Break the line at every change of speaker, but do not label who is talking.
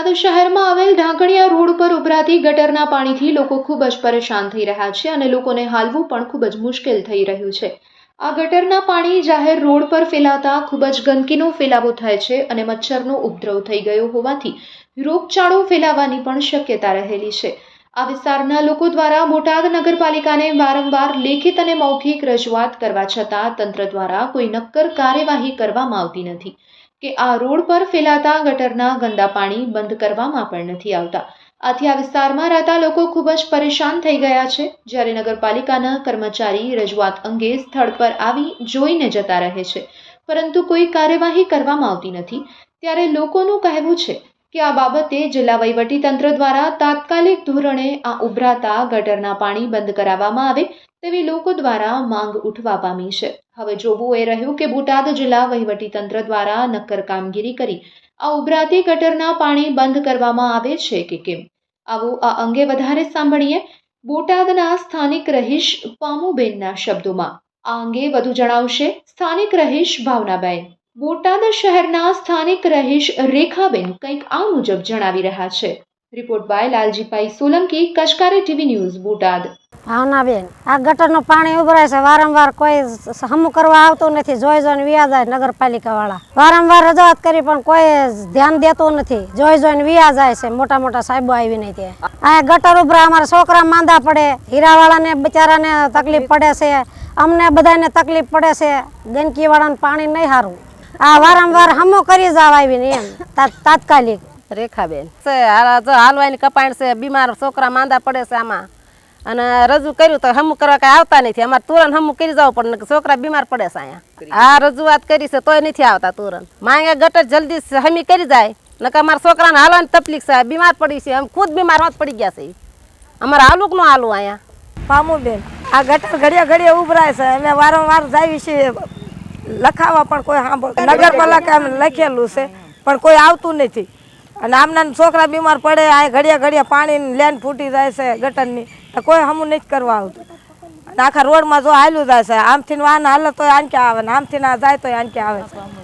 બોટાદ શહેરમાં આવેલ ઢાંકણિયા રોડ પર ઉભરાતી ગટરના પાણીથી લોકો ખૂબ જ પરેશાન થઈ રહ્યા છે અને લોકોને હાલવું પણ ખૂબ જ મુશ્કેલ થઈ રહ્યું છે. આ ગટરના પાણી જાહેર રોડ પર ફેલાતા ખૂબ જ ગંદકીનો ફેલાવો થાય છે અને મચ્છરનો ઉપદ્રવ થઈ ગયો હોવાથી રોગચાળો ફેલાવાની પણ શક્યતા રહેલી છે. આ વિસ્તારના લોકો દ્વારા બોટાદ નગરપાલિકાને વારંવાર લેખિત અને મૌખિક રજૂઆત કરવા છતાં તંત્ર દ્વારા કોઈ નક્કર કાર્યવાહી કરવામાં આવતી નથી. કે આ રોડ પર ફેલાતા ગટરના ગંદા પાણી બંધ કરવામાં પણ નથી આવતા. આથી આ વિસ્તારમાં રહેતા લોકો ખૂબ જ પરેશાન થઈ ગયા છે. જ્યારે નગરપાલિકાના કર્મચારી રજૂઆત અંગે સ્થળ પર આવી જોઈને જતા રહે છે. પરંતુ કોઈ કાર્યવાહી કરવામાં આવતી નથી. ત્યારે લોકોનું કહેવું છે કે આ બાબતે જિલ્લા વહીવટીતંત્ર દ્વારા તાત્કાલિક ધોરણે આ ઉભરાતા ગટરના પાણી બંધ કરાવવામાં આવે તેવી લોકો દ્વારા માંગ ઉઠવા પામી છે. હવે જોવું એ રહ્યું કે બોટાદ જિલ્લા વહીવટીતંત્ર દ્વારા નક્કર કામગીરી કરી આ ઉભરાતી ગટરના પાણી બંધ કરવામાં આવે છે કે કેમ? આવું આ અંગે વધારે સાંભળીએ બોટાદના સ્થાનિક રહીશ પામુબેનના શબ્દોમાં. આ અંગે વધુ જણાવશે સ્થાનિક રહીશ ભાવનાબેન. બોટાદ શહેરના સ્થાનિક રહીશ રેખાબેન કંઈક આ મુજબ જણાવી રહ્યા છે. રિપોર્ટ બાય લાલજીભાઈ સોલંકી, કચકારી ટીવી ન્યૂઝ, બોટાદ.
ભાવનાબેન, આ ગટરનું પાણી ઉભરાય છે. વારંવાર કોઈ હમું કરવા આવતું નથી. જોઈ જોઈને વ્યાજ જાય નગરપાલિકા વાળા વારંવાર રજૂઆત કરી, પણ કોઈ ધ્યાન દેતું નથી. જોઈ જોઈને વ્યાજ જાય છે. મોટા મોટા સાહેબો આવીને ત્યાં. આ ગટર ઉભરા અમારા છોકરા માંદા પડે. હીરાવાળાને, બિચારાને તકલીફ પડે છે. અમને બધાને તકલીફ પડે છે. ગંદકી વાળાને પાણી નહીં સારું આ વારંવાર હમો કરી જાવ આવીને એમ તાત્કાલિક.
રેખાબેન છે જો હાલવાની કપાણ છે બીમાર છોકરા માંદા પડે છે આમાં. અને રજૂ કર્યું તો હમું કરવા કઈ આવતા નથી. અમારે તુરંત હમું કરી જવું પડે છોકરા બીમાર પડે છે અહીંયા. આ રજૂઆત કરી છે તોય નથી આવતા તુરંત. માંગે ગટર જલ્દી હમી કરી જાય. નકર અમારા છોકરાને હાલવાની તકલીફ છે બીમાર પડી છે. અમે ખુદ બીમાર હોત પડી ગયા છે અમારે હાલુકનું હાલું અહીંયા.
પામુબેન આ ગટર ઘડિયા ઘડિયા ઉભરાય છે. અમે વારંવાર જાવી છીએ. લખાવા પણ કોઈ સાંભળ નગરપાલિકા અમે લખેલું છે પણ કોઈ આવતું નથી. અને આમના છોકરા બીમાર પડે આ ઘડિયા ઘડિયા પાણીની લેન ફૂટી જાય છે ગટરની તો કોઈ હમું નથી કરવા આવતું. અને આખા રોડમાં જો હાલ્યું જાય છે આમથી વાહન હાલે તો આનકે આવે ને આમથી ના જાય તો આનકે આવે. છે